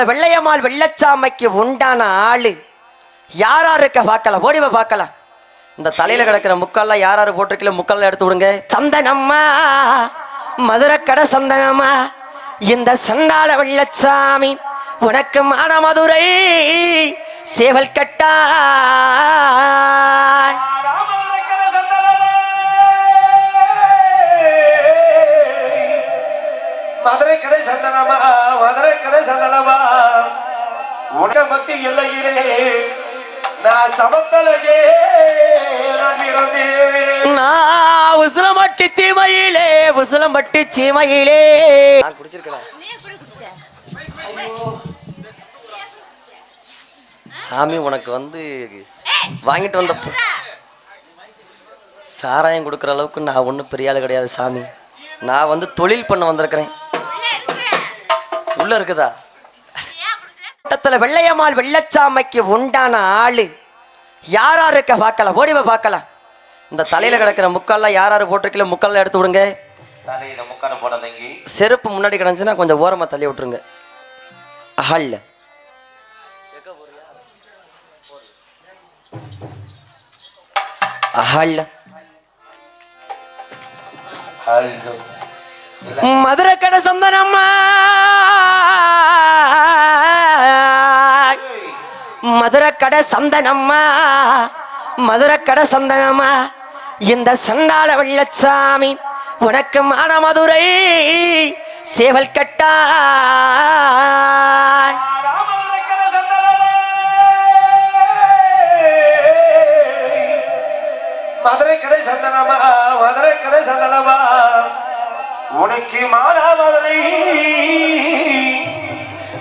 பட்டத்துல வெள்ளையம்மாள் வெள்ளச்சாமைக்கு உண்டான ஆளு. யாரா இருக்க பார்க்கலாம் ஓடிவ பார்க்கலாம் இந்த தலையில கிடக்கிற முக்கெல்லாம் யார் போட்டிருக்கல முக்கால்லாம் எடுத்து விடுங்க. சந்தனம்மா மதுரக்கடை சந்தனம்மா இந்த சண்டாள வெள்ளச்சாமி உனக்கு மானமதுரை சேவல் கட்டா மத்தி எல்லையிலே நான் நான் உசிலம்பட்டி சீமையிலே உசிலம்பட்டி சீமையிலே. நான் குடிச்சிருக்கேன்? சாமி உனக்கு வந்து வாங்கிட்டு வந்த சாராயம் கொடுக்குற அளவுக்கு நான் ஒன்றும் பெரிய ஆள் கிடையாது சாமி. நான் வந்து தொழில் பண்ண வந்திருக்கிறேன். உள்ள இருக்குதா? பட்டத்தில் வெள்ளையம்மாள் வெள்ளச்சாமைக்கு உண்டான ஆளு. யாரா இருக்க பார்க்கலாம் ஓடிவ பார்க்கலாம் இந்த தலையில கிடக்கிற முக்கால்லாம் யார் யாரு போட்டிருக்கல முக்கால்லாம் எடுத்து விடுங்க. செருப்பு முன்னாடி கிடந்துச்சுன்னா கொஞ்சம் ஓரமா தள்ளி விட்டுருங்க. ஹல்ல ஹல்ல மதுரை கடை சந்தனம்மா. மதுரக்கடை சந்தனம்மா மதுரக்கடை சந்தனம்மா இந்த சண்டாள வெள்ளச்சாமி உனக்கு மானமதுரை சேவல் கட்டா மதுரை கடை சந்தனமா மதுரை கடை சந்தனமா உனக்கு மாடா மதுரை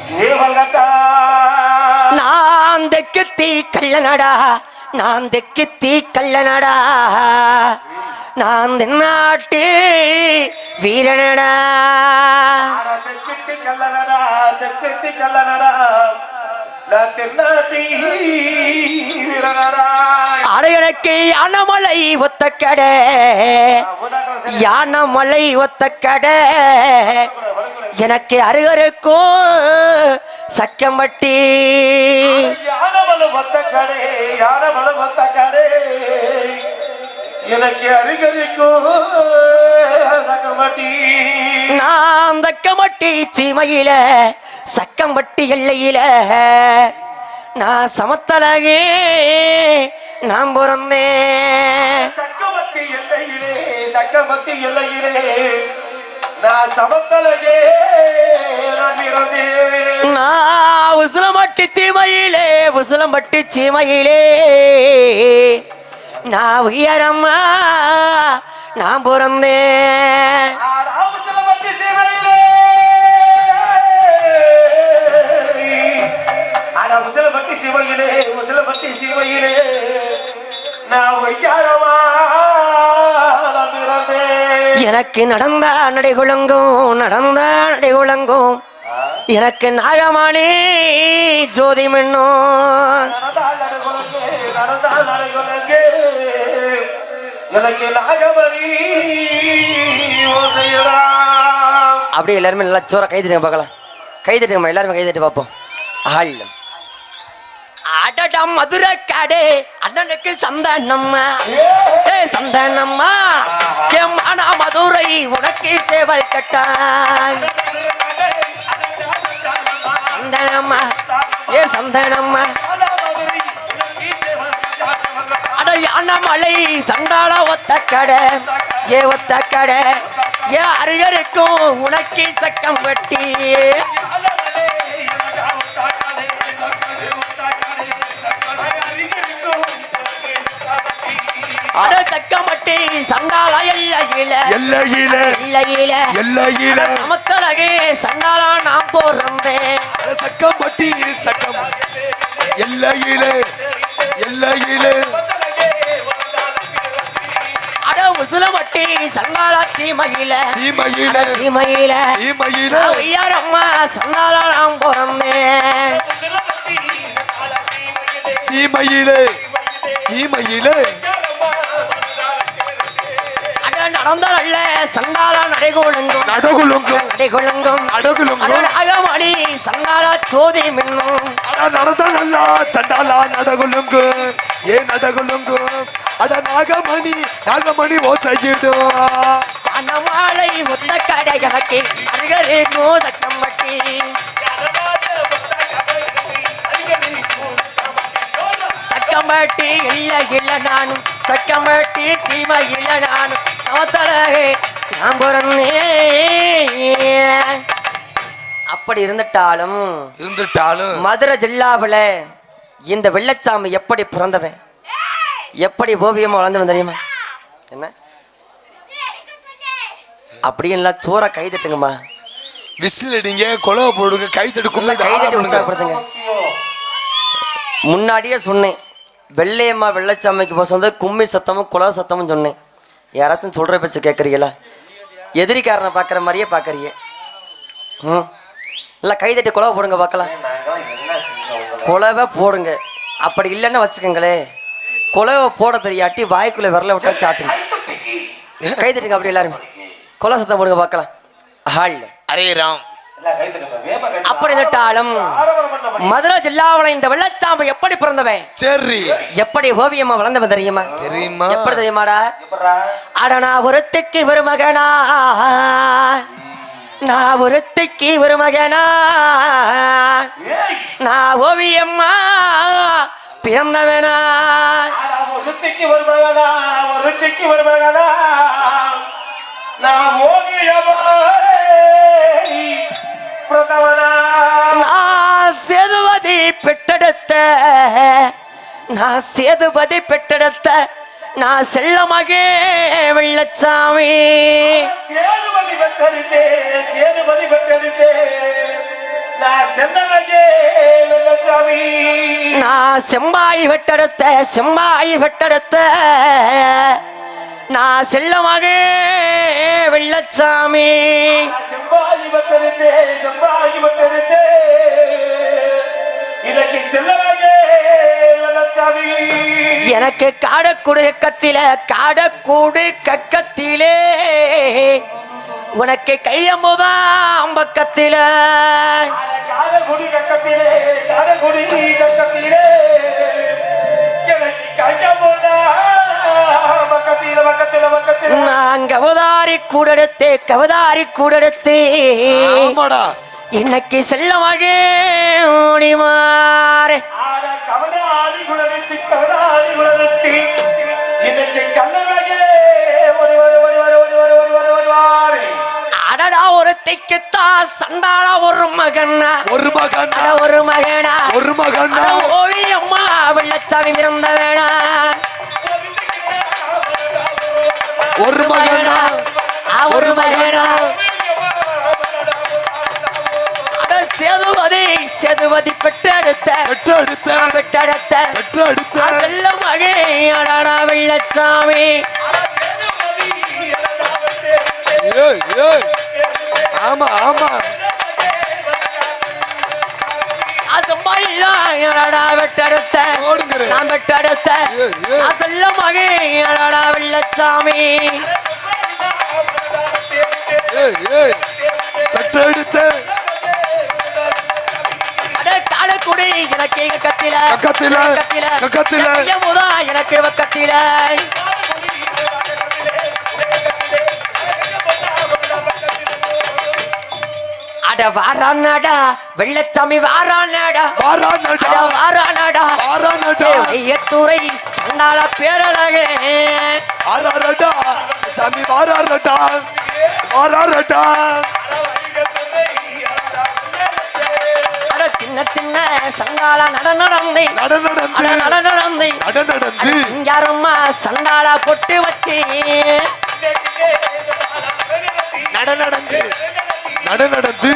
சேவல்கட்டா நான் தெக்கு தீ கள்ளனடா நான் தெக்கு தீ கல்லனடா கல்லனடா நான் தென்னாட்டி வீரனடா. அடையனுக்கு யானமலை ஒத்த கடை. யானமலை ஒத்த கடை. எனக்கு அருகருக்கும் சக்கம்பட்டி யானமல மொத்த கடை யானமல கடை எனக்கு அருகரிக்கும் சக்கமாட்டி நான் சீமையில சக்கம்பட்டி எல்லையில. நான் சமத்தலகே நான் பிறந்தேன். சக்கமத்தி எல்லையிலே சக்கமத்தி எல்லையிலே. நான் சமத்தலையே நான் உசிலம்பட்டி சீமையிலே உசிலம்பட்டி சீமையிலே நான் உயரம்மா நான் பிறந்தேன் எனக்கு நடந்த நடைகுலங்கும் நடந்த நடைகுலங்கும் எனக்கு நாகமணி ஜோதி மின்னும். எனக்கு நாகமணி அப்படியே எல்லாருமே நல்லா சோற கை தட்டுங்க பார்க்கலாம். கை தட்டுங்கம்மா எல்லாருமே கை தட்டி பார்ப்போம். ஆள். அடடா மதுரை காடே அண்ணனுக்கு சந்தனம்மா. ஏ சந்தனம்மா. உனக்கு சேவல் கட்டான் சந்தனம்மா ஏ சந்தனம்மா. அட யானமலை சண்டாள ஒத்த கடை ஏ ஒத்த கடை. ஏ அரியருக்கும் உனக்கு சக்கம் வெட்டி. எல்லையில சமத்தலகே சண்டாளா நான் போறந்தேன் சக்கம் பட்டி சக்கம். எல்லையில எல்லையில. அட உசிலமட்டி சண்டாளா சீமையில. சீமையில சீமையில. சீமையில. ஐயாரம்மா சண்டாளா நான் பிறந்தேன் சீமையில சீமையில. நட நடந்தால சண்டால நடைகொழுங்கும் நடகுலுங்கும். நடைகொழுங்கும் நடகுலுங்கும் அகமணி சண்டால சோதி மின்னும். அட நடந்தா நல்லா சண்டாலா நடகுலுங்கு ஏ நடகுலுங்கு அட நாகமணி நாகமணி ஓசையிடும் அனமாலை முத்த கடை எனக்கு அருகரு சக்கம்பட்டி சக்கம்பட்டி இல்ல இல்ல நானும் சக்கம்பட்டி சீம இல்ல நானும். நான் பிறந்தேன் அப்படி இருந்துட்டாலும் இருந்துட்டாலும் மதுரை ஜில்லாவுல இந்த வெள்ளச்சாமி எப்படி பிறந்தவன்? எப்படி ஓவியமா வளர்ந்தவன் தெரியுமா? என்ன? அப்படின்லாம் சோற கை தட்டுங்கம்மா. விசில் அடிங்க கொலவை போடுங்க கை தட்டு கை தட்டி உற்சாகப்படுத்துங்க. முன்னாடியே சொன்னேன் வெள்ளையம்மா வெள்ளச்சாமிக்கு போசந்து கும்மி சத்தமும் குலா சத்தமும் சொன்னேன். யாராச்சும் சொல்ற பேச்சு கேட்குறீங்களா எதிரிக்காரனை பார்க்குற மாதிரியே பார்க்குறீங்க ம் இல்லை கை தட்டி குலவை போடுங்க பார்க்கலாம்? குலவை போடுங்க. அப்படி இல்லைன்னு வச்சுக்கோங்களேன் குலவை போட தெரியாட்டி வாய்க்குள்ள விரல விட்டா சாட்டுங்க கை தட்டுங்க அப்படி எல்லாருமே. குல சத்தம் போடுங்க பார்க்கலாம். ஹால் அரே ராம். அப்படி மாட்டீங்க. மதுரை ஜில்லாவில் இந்த வெள்ளச்சாம்பு எப்படி பிறந்தவன்? சரி. எப்படி ஓவியமா வளர்ந்தவன் தெரியுமா? தெரியுமா? எப்படி தெரியுமாடா? எப்பட்றா? அட நான் ஒருத்திக்கு ஒரு மகனா நான் ஒருத்திக்கு ஒரு மகனா நான் ஓவியம்மா பிறந்தவனா? ஒருத்திக்கு ஒரு மகனா, ஒருத்திக்கு ஒரு மகனா. நான் ஓவியமாய் பெற்றெடுத்த நான் சேதுபதி பெற்றெடுத்த நான் செல்ல மகே வெள்ளச்சாமி. நான் செம்பாய் வெட்டெடுத்த செம்பாய் வெட்டெடுத்த. நான் செல்லமாக வெள்ளச்சாமி. செம்பாய் வெட்டெடுத்தே செம்பாய் வெட்டெடுத்தே. எனக்கு காடக்கூடு கத்தில காடக்கூடு கக்கத்திலே. உனக்கு கையமுதா அம்பக்கத்தில காடகுடி கக்கத்திலே காடகுடி கக்கத்திலே. நாங்க அவதாரி கூடெடுத்து கவதாரி கூடெடுத்து. இன்னைக்கு செல்ல மகே முடியுமா திக்குத்தான் சண்டாள ஒரு மகனா ஒரு மகனா ஒரு மகனா? ஒரு மகனா ஓவியம்மா வெள்ளச்சாமி பிறந்த வேணா ஒரு மகனா? ஒரு மகனா? சேதுபதி சேதுபதி பெற்றெடுத்த. பெற்றெடுத்த. பெற்றெடுத்த. பெற்றெடுத்த. செல்ல மகே அடடா வெள்ளச்சாமி. ஏய் ஏய். ஆமா ஆமா. வெட்டெடுத்த? நான் வெட்டெடுத்த. சொல்ல மகடா வெள்ளச்சாமி? பெற்றெடுத்த காலக்குடி எனக்கு கத்தில கத்தில கத்தில கத்தில முதா எனக்கு வக்கத்தில அட வாரானாடா. வெள்ளச்சாமி வாரானாடா. வாரானாடா. வாரானாடா. வாரானாடா. ஐயத்துறை சண்டால பேரழகே. ஆறாரடா சாமி வாராரடா வாராரடா சின்ன சின்ன சண்டால நடனடந்தை. நடனடந்தை. நடனடந்தை. நடனடந்தை. சிங்காரம்மா சண்டால பொட்டு வச்சு. நடனடந்தை. நட நடந்து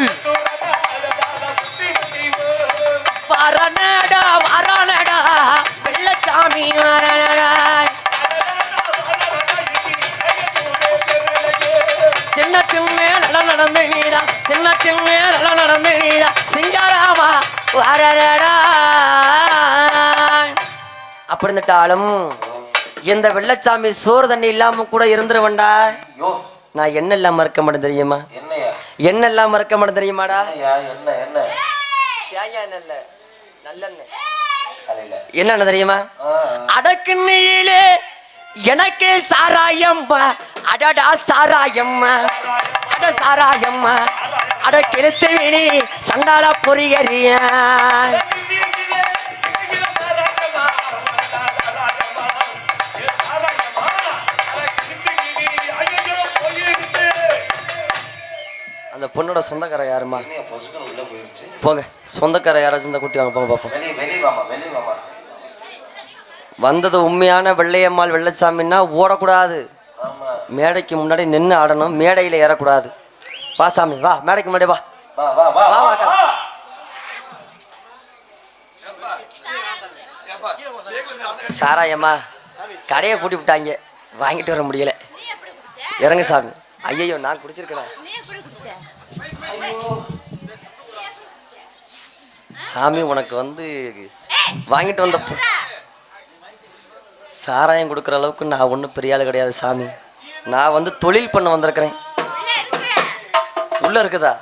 வாரானடா வாரானடா வெள்ளச்சாமி வாரானடா சின்ன சின்ன நட நடந்து நீதா சின்ன சின்ன நட நடந்து நீதா. சிங்காராமா வாரானடா அப்படி இருந்துட்டாலும் இந்த வெள்ளச்சாமி சோறு தண்ணி இல்லாம கூட இருந்துருவன்டா யோ நான் என்ன இல்லாம இருக்க மாட்டேன் தெரியுமா இல்லாம இருக்க மாட்டேன் தெரியுமாடா? என்ன என்ன? தேங்காய் எண்ணெய் இல்ல நல்லெண்ணெய். என்னென்ன தெரியுமா? அடக்குன்னியிலே எனக்கு சாராயம்மா. அடடா சாராயம்மா. அட சாராயம்மா. அட கெளுத்து வினி சண்டால பொறியறியா பொண்ணோட சொந்தக்கார யாருமா? போங்க. சொந்தக்கார யாராச்சும் இந்த குட்டி வாங்க போங்க பார்ப்போம் வந்தது உண்மையான வெள்ளையம்மாள் வெள்ளச்சாமின்னா ஓடக்கூடாது. மேடைக்கு முன்னாடி நின்று ஆடணும் மேடையில் ஏறக்கூடாது. வா சாமி வா மேடைக்கு முன்னாடி வா. வா வா. சாராயம்மா கடையை பூட்டி விட்டாங்க. வாங்கிட்டு வர முடியல. இறங்கு சாமி. ஐயையோ நான் குடிச்சிருக்கேன்? சாமி உனக்கு வந்து வாங்கிட்டு வந்த சாராயம் கொடுக்குற அளவுக்கு நான் ஒன்றும் பெரிய ஆள் கிடையாது சாமி. நான் வந்து தொழில் பண்ண வந்திருக்கிறேன். உள்ள இருக்குதா?